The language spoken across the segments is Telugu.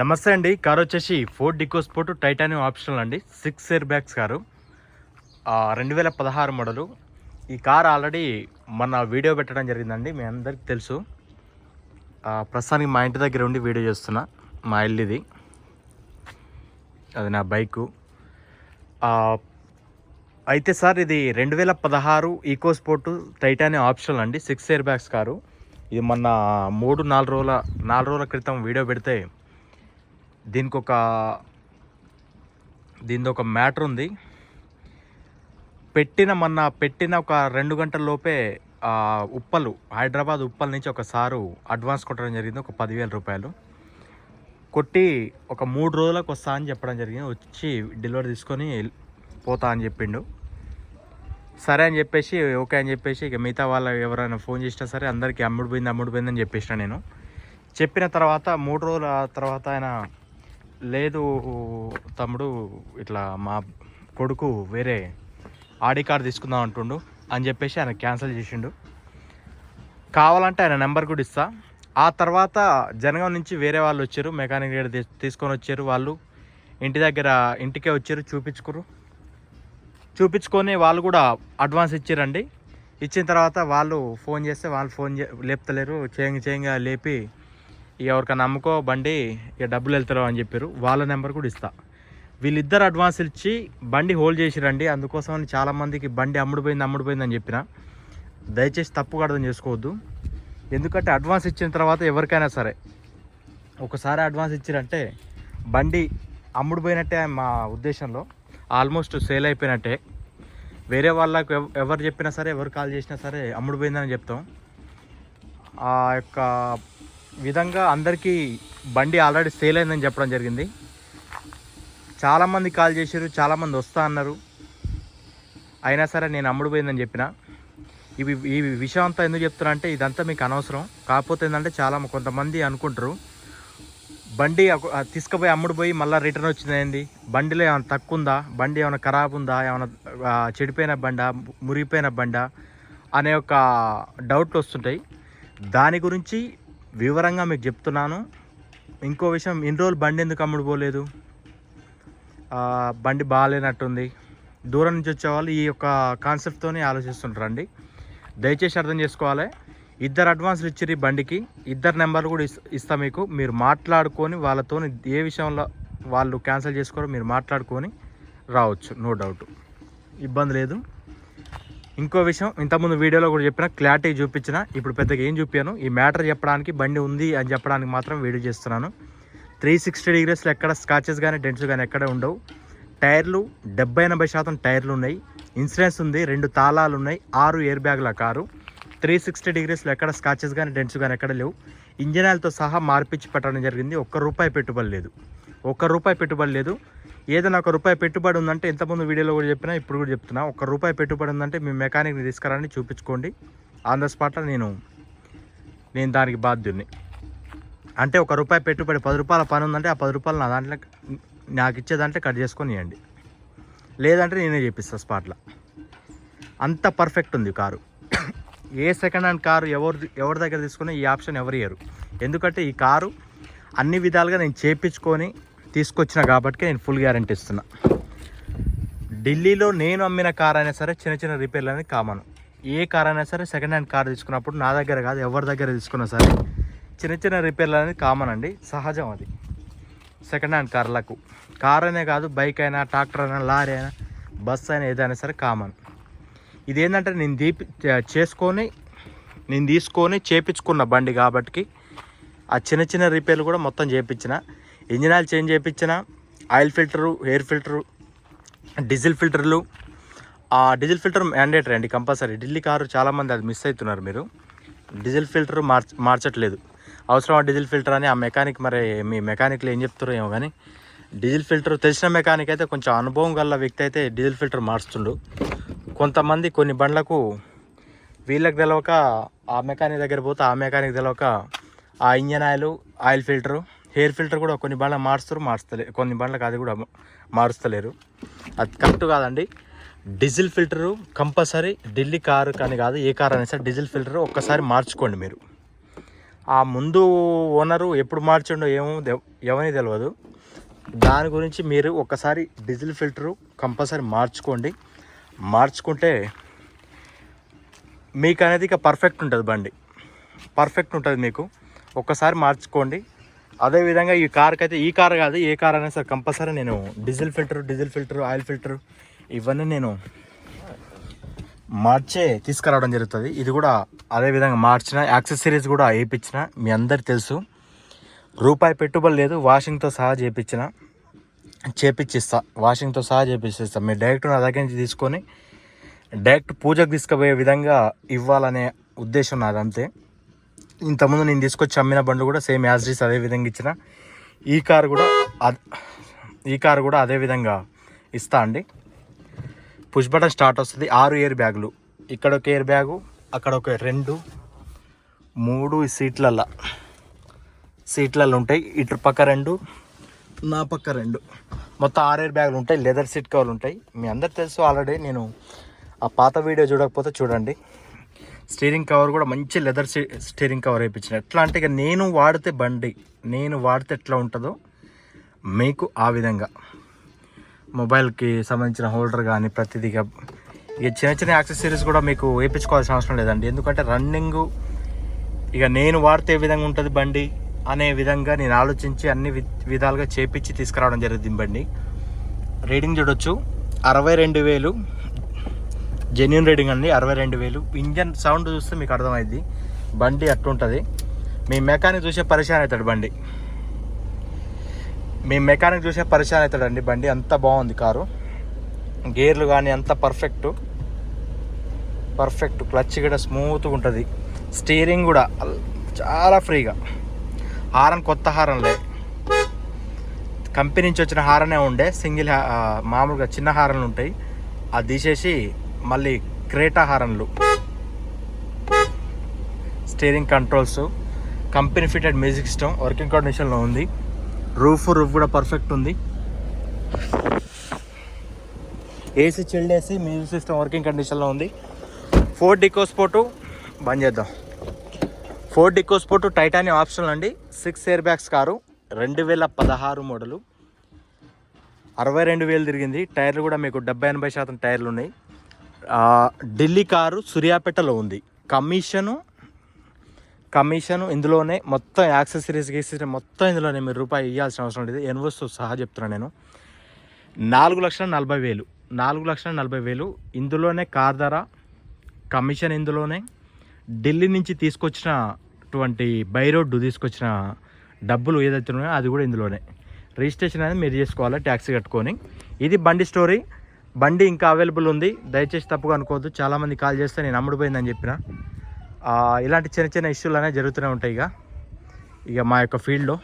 నమస్తే అండి. కార్ వచ్చేసి Ford EcoSport titanium optional అండి. Six air bags car. రెండు వేల పదహారు మోడలు. ఈ కార్ ఆల్రెడీ మన వీడియో పెట్టడం జరిగిందండి. మీ అందరికి తెలుసు. ప్రస్తుతానికి మా ఇంటి దగ్గర ఉండి వీడియో చేస్తున్నా. మా ఇల్లు ఇది అది నా బైకు. అయితే సార్ ఇది రెండు వేల పదహారు ఈకో స్పోర్ట్ టైటానియం ఆప్షనల్ అండి. Six air bags car. ఇది మొన్న మూడు నాలుగు రోజుల నాలుగు రోజుల క్రితం వీడియో పెడితే దీనికి ఒక దీనిది ఒక మ్యాటర్ ఉంది. పెట్టిన మొన్న పెట్టిన ఒక రెండు గంటల లోపే ఉప్పలు హైదరాబాద్ ఉప్పల్ నుంచి ఒక సారు అడ్వాన్స్ కొట్టడం జరిగింది ఒక పదివేల రూపాయలు. కొట్టి ఒక మూడు రోజులకు వస్తా అని చెప్పడం జరిగింది వచ్చి డెలివరీ తీసుకొని పోతా అని చెప్పిండు. సరే అని చెప్పేసి ఓకే అని చెప్పేసి ఇక మిగతా వాళ్ళు ఎవరైనా ఫోన్ చేసినా సరే అందరికీ అమ్ముడు పోయింది అమ్ముడు పోయింది అని చెప్పేసిన నేను. చెప్పిన తర్వాత మూడు రోజుల తర్వాత ఆయన లేదు తమ్ముడు ఇట్లా మా కొడుకు వేరే ఆడి కార్డు తీసుకుందాం అంటుండు అని చెప్పేసి ఆయన క్యాన్సిల్ చేసిండు. కావాలంటే ఆయన నెంబర్ కూడా ఇస్తా. ఆ తర్వాత జనగాం నుంచి వేరే వాళ్ళు వచ్చారు మెకానిక్ దగ్గర తీసుకొని వచ్చారు వాళ్ళు. ఇంటి దగ్గర ఇంటికే వచ్చారు చూపించుకురు చూపించుకొని వాళ్ళు కూడా అడ్వాన్స్ ఇచ్చారండి. ఇచ్చిన తర్వాత వాళ్ళు ఫోన్ చేస్తే వాళ్ళు ఫోన్ చే లేపుతలేరు. చేయంగా చేయంగా లేపి ఎవరికైనా నమ్ముకో బండి ఇక డబ్బులు వెళ్తారో అని చెప్పారు. వాళ్ళ నెంబర్ కూడా ఇస్తా. వీళ్ళిద్దరు అడ్వాన్స్ ఇచ్చి బండి హోల్డ్ చేసిరండి. అందుకోసమని చాలామందికి బండి అమ్ముడుపోయింది అమ్ముడుపోయింది అని చెప్పిన. దయచేసి తప్పుగా అర్థం చేసుకోవద్దు. ఎందుకంటే అడ్వాన్స్ ఇచ్చిన తర్వాత ఎవరికైనా సరే ఒకసారి అడ్వాన్స్ ఇచ్చిరంటే బండి అమ్ముడుపోయినట్టే మా ఉద్దేశంలో. ఆల్మోస్ట్ సేల్ అయిపోయినట్టే. వేరే వాళ్ళకు ఎవరు చెప్పినా సరే ఎవరు కాల్ చేసినా సరే అమ్ముడుపోయిందని చెప్తాం. ఆ యొక్క విధంగా అందరికీ బండి ఆల్రెడీ సేల్ అయిందని చెప్పడం జరిగింది. చాలామంది కాల్ చేశారు చాలామంది వస్తా అన్నారు. అయినా సరే నేను అమ్ముడుపోయిందని చెప్పిన. ఇవి ఈ విషయం అంతా ఎందుకు చెప్తున్నా అంటే ఇదంతా మీకు అనవసరం. కాకపోతే ఏంటంటే చాలా కొంతమంది అనుకుంటారు. బండి తీసుకుపోయి అమ్ముడుపోయి మళ్ళీ రిటర్న్ వచ్చింది బండిలో ఏమైనా తక్కువ ఉందా బండి ఏమైనా ఖరాబ్ ఉందా? ఏమైనా చెడిపోయిన బండ? మురిగిపోయిన బండ? అనే ఒక డౌట్లు వస్తుంటాయి. దాని గురించి వివరంగా మీకు చెప్తున్నాను. ఇంకో విషయం ఇన్ని రోజులు బండి ఎందుకు అమ్ముడు పోలేదు? బండి బాగాలేనట్టుంది. దూరం నుంచి వచ్చేవాళ్ళు ఈ యొక్క కాన్సెప్ట్తోనే ఆలోచిస్తుంటారండి దయచేసి అర్థం చేసుకోవాలి. ఇద్దరు అడ్వాన్స్లు ఇచ్చిర్రు ఈ బండికి. ఇద్దరు నెంబర్లు కూడా ఇస్తా మీకు. మీరు మాట్లాడుకొని వాళ్ళతో ఏ విషయంలో వాళ్ళు క్యాన్సిల్ చేసుకోరో మీరు మాట్లాడుకొని రావచ్చు. నో డౌట్ ఇబ్బంది లేదు. ఇంకో విషయం ఇంతకుముందు వీడియోలో కూడా చెప్పిన క్లారిటీ చూపించిన ఇప్పుడు పెద్దగా ఏం చూపాను ఈ మ్యాటర్ చెప్పడానికి బండి ఉంది అని చెప్పడానికి మాత్రం వీడియో చేస్తున్నాను. త్రీ సిక్స్టీ డిగ్రీస్లో ఎక్కడ స్కాచెస్ కానీ డెంట్స్ కానీ ఎక్కడ ఉండవు. టైర్లు డెబ్బై ఎనభై శాతం టైర్లు ఉన్నాయి. ఇన్సూరెన్స్ ఉంది రెండు తాళాలు ఉన్నాయి ఆరు ఎయిర్ బ్యాగ్ల కారు. త్రీ సిక్స్టీ డిగ్రీస్లో ఎక్కడ స్కాచెస్ కానీ డెంట్స్ కానీ ఎక్కడ లేవు. ఇంజన్ ఆయిల్తో సహా మార్పిచ్చి పెట్టడం జరిగింది. ఒక్క రూపాయి పెట్టుబడి లేదు. ఒక్క రూపాయి పెట్టుబడి లేదు. ఏదైనా ఒక రూపాయి పెట్టుబడి ఉందంటే ఇంతకుముందు వీడియోలో కూడా చెప్పినా ఇప్పుడు కూడా చెప్తున్నా. ఒక రూపాయి పెట్టుబడి ఉందంటే మీ మెకానిక్ని తీసుకురండి చూపించుకోండి. ఆన్ ద స్పాట్లో నేను నేను దానికి బాధ్యుని అంటే ఒక రూపాయి పెట్టుబడి పది రూపాయల పని ఉందంటే ఆ పది రూపాయలు నా దాంట్లో నాకు ఇచ్చేదంటే కట్ చేసుకొని ఇవ్వండి లేదంటే నేనే చేపిస్తాను స్పాట్లో. అంత పర్ఫెక్ట్ ఉంది కారు. ఏ సెకండ్ హ్యాండ్ కారు ఎవరు ఎవరి దగ్గర తీసుకున్నా ఈ ఆప్షన్ ఎవరు ఇయ్యరు. ఎందుకంటే ఈ కారు అన్ని విధాలుగా నేను చేపించుకొని తీసుకొచ్చిన కాబట్టి నేను ఫుల్ గ్యారంటీ ఇస్తున్నా. ఢిల్లీలో నేను అమ్మిన కార్ అయినా సరే చిన్న చిన్న రిపేర్లు అనేది కామన్ ఏ కార్ అయినా సరే సెకండ్ హ్యాండ్ కార్ తీసుకున్నప్పుడు నా దగ్గర కాదు ఎవరి దగ్గర తీసుకున్నా సరే చిన్న చిన్న రిపేర్లు అనేది కామన్ అండి. సహజం అది. సెకండ్ హ్యాండ్ కార్లకు కార్ అనే కాదు బైక్ అయినా ట్రాక్టర్ అయినా లారీ అయినా బస్ అయినా ఏదైనా సరే కామన్ ఇదేంటంటే నేను దీపి చేసుకొని నేను తీసుకొని చేపించుకున్న బండి కాబట్టి ఆ చిన్న చిన్న రిపేర్లు కూడా మొత్తం చేయించిన ఇంజిన్ ఆయిల్ చేంజ్ చేయించిన oil filter air filter diesel ఫిల్టర్లు. ఆ డీజిల్ ఫిల్టర్ మ్యాండేటరీ అండి కంపల్సరీ. ఢిల్లీ కారు చాలామంది అది మిస్ అవుతున్నారు మీరు. డీజిల్ ఫిల్టర్ మార్చ మార్చట్లేదు. అవసరం డీజిల్ ఫిల్టర్ అని? ఆ మెకానిక్ మరి మీ మెకానిక్లు ఏం చెప్తారో ఏమో కానీ డీజిల్ ఫిల్టర్ తెలిసిన మెకానిక్ అయితే కొంచెం అనుభవం గల వ్యక్తి అయితే డీజిల్ ఫిల్టర్ మార్చుతుండు. కొంతమంది కొన్ని బండ్లకు వీళ్ళకి తెలవక ఆ మెకానిక్ దగ్గర పోతే ఆ మెకానిక్ తెలవక ఆ engine oil oil filter air filter కూడా కొన్ని బండ్లు మారుస్తారు మార్చలే కొన్ని బండ్లకు అది కూడా మారుస్తలేరు. అది కరెక్ట్ కాదండి. Diesel filter compulsory Delhi car కానీ కాదు ఏ కార్ అయినా సరే డీజిల్ ఫిల్టర్ ఒక్కసారి మార్చుకోండి మీరు. ఆ ముందు ఓనరు ఎప్పుడు మార్చిండో ఏమో ఎవరిని తెలియదు దాని గురించి మీరు ఒకసారి డీజిల్ ఫిల్టరు కంపల్సరీ మార్చుకోండి. మార్చుకుంటే మీకు అనేది ఇక పర్ఫెక్ట్ ఉంటుంది బండి. పర్ఫెక్ట్ ఉంటుంది మీకు. ఒక్కసారి మార్చుకోండి. అదేవిధంగా ఈ కార్కి అయితే ఈ కార్ కాదు ఏ కార్ అయినా సరే కంపల్సరీ నేను diesel filter diesel filter oil filter ఇవన్నీ నేను మార్చే తీసుకురావడం జరుగుతుంది. ఇది కూడా అదే విధంగా మార్చిన యాక్సెసరీస్ కూడా వేయించిన మీ అందరు తెలుసు. రూపాయి పెట్టుబడి లేదు వాషింగ్తో సహా చేయించిన చేపించిస్తా వాషింగ్తో సహా చేపించిస్తా. మీరు డైరెక్ట్ నా దగ్గర నుంచి తీసుకొని డైరెక్ట్ పూజకు తీసుకుపోయే విధంగా ఇవ్వాలనే ఉద్దేశం నాది అంతే ఇంతకుముందు నేను తీసుకొచ్చి అమ్మిన బండ్లు కూడా సేమ్ యాజ్రీస్ అదే విధంగా ఇచ్చిన. ఈ కార్ కూడా ఈ కార్ కూడా అదే విధంగా ఇస్తా అండి. పుష్ బటన్ స్టార్ట్ వస్తుంది. ఆరు ఎయిర్ బ్యాగులు. ఇక్కడ ఒక ఎయిర్ బ్యాగు అక్కడ ఒక రెండు మూడు సీట్లల్లో. సీట్లలో ఉంటాయి. ఇటు పక్క రెండు నా పక్క రెండు. మొత్తం ఆరు ఎయిర్ బ్యాగులు ఉంటాయి. లెదర్ సీట్ కవర్లు ఉంటాయి. మీ అందరు తెలుసు ఆల్రెడీ నేను ఆ పాత వీడియో చూడకపోతే చూడండి. స్టీరింగ్ కవర్ కూడా మంచి లెదర్ స్టీరింగ్ కవర్ వేయించిన ఎట్లా అంటే ఇక నేను వాడితే బండి నేను వాడితే ఎట్లా ఉంటుందో మీకు ఆ విధంగా. మొబైల్కి సంబంధించిన హోల్డర్ కానీ ప్రతిదీగా ఇక చిన్న చిన్న యాక్సెసరీస్ కూడా మీకు వేయించుకోవాల్సిన అవసరం లేదండి. ఎందుకంటే రన్నింగ్ ఇక నేను వాడితే ఏ విధంగా ఉంటుంది బండి అనే విధంగా నేను ఆలోచించి అన్ని వి- విధాలుగా చేపించి తీసుకురావడం జరుగుతుంది బండి. రీడింగ్ చూడొచ్చు. అరవై రెండు వేలు జెన్యున్ రీడింగ్ అండి అరవై రెండు వేలు. ఇంజన్ సౌండ్ చూస్తే మీకు అర్థమైంది బండి అట్లుంటుంది. మీ మెకానిక్ చూసే పరిచయం అవుతాడు బండి. మీ మెకానిక్ చూసే పరిచయం అవుతాడండి బండి. అంత బాగుంది కారు. గేర్లు కానీ అంత పర్ఫెక్ట్ పర్ఫెక్ట్ క్లచ్ కూడా స్మూత్గా ఉంటుంది. స్టీరింగ్ కూడా చాలా ఫ్రీగా. హారన్ కొత్త హారన్లే. కంపెనీ నుంచి వచ్చిన హారనే ఉండే. సింగిల్ మామూలుగా చిన్న హారన్లు ఉంటాయి. అది తీసేసి మళ్ళీ Creta హారన్లు. Steering controls. Company fitted music system. Working కండిషన్లో ఉంది. రూఫ్ రూఫ్ కూడా పర్ఫెక్ట్ ఉంది. AC chilled AC music system working కండిషన్లో ఉంది. ఫోర్డ్ డికో బంద్ చేద్దాం. Ford EcoSport titanium optional అండి. Six air bags car. రెండు వేల పదహారు మోడలు. అరవై రెండు వేలు తిరిగింది. టైర్లు కూడా మీకు డెబ్బై ఎనభై శాతం టైర్లు ఉన్నాయి. ఢిల్లీ కారు సూర్యాపేటలో ఉంది. కమిషను కమిషన్ ఇందులోనే మొత్తం యాక్సెసరీస్ గీసెసరీ మొత్తం ఇందులోనే మీరు రూపాయి ఇవ్వాల్సిన అవసరం లేదు. ఎన్వస్తో సహా చెప్తున్నాను నేను. నాలుగు లక్షల నలభై వేలు. నాలుగు లక్షల నలభై వేలు. ఇందులోనే కార్ ధర కమిషన్ ఇందులోనే. ఢిల్లీ నుంచి తీసుకొచ్చినటువంటి బై రోడ్డు తీసుకొచ్చిన డబ్బులు ఏదైతే ఉన్నాయో అది కూడా ఇందులోనే. రిజిస్ట్రేషన్ అనేది మీరు చేసుకోవాలి ట్యాక్సీ కట్టుకొని. ఇది బండి స్టోరీ. బండి ఇంకా అవైలబుల్ ఉంది. దయచేసి తప్పుగా అనుకోవద్దు. చాలామంది కాల్ చేస్తే నేను అమ్ముడుపోయిందని చెప్పిన. ఇలాంటి చిన్న చిన్న ఇష్యూలు అనేవి జరుగుతూనే ఉంటాయి ఇక. ఇక మా యొక్క ఫీల్డ్లో.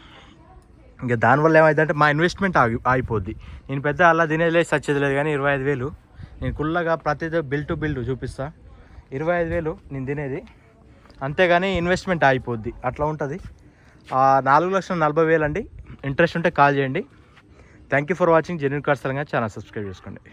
ఇంకా దానివల్ల ఏమైందంటే మా ఇన్వెస్ట్మెంట్ ఆగి ఆగిపోద్ది. నేను పెద్ద అలా తినేది లేదు సచ్చేది లేదు. కానీ ఇరవై ఐదు వేలు. నేను కుల్లగా ప్రతిదీ బిల్ టు బిల్ చూపిస్తా. ఇరవై ఐదు వేలు నేను తినేది. అంతేగాని ఇన్వెస్ట్మెంట్ ఆగిపోద్ది. అట్లా ఉంటుంది. నాలుగు లక్షల నలభై వేలు అండి. ఇంట్రెస్ట్ ఉంటే కాల్ చేయండి. Thank you for watching genuine cars Telangana channel subscribe చేసుకోండి.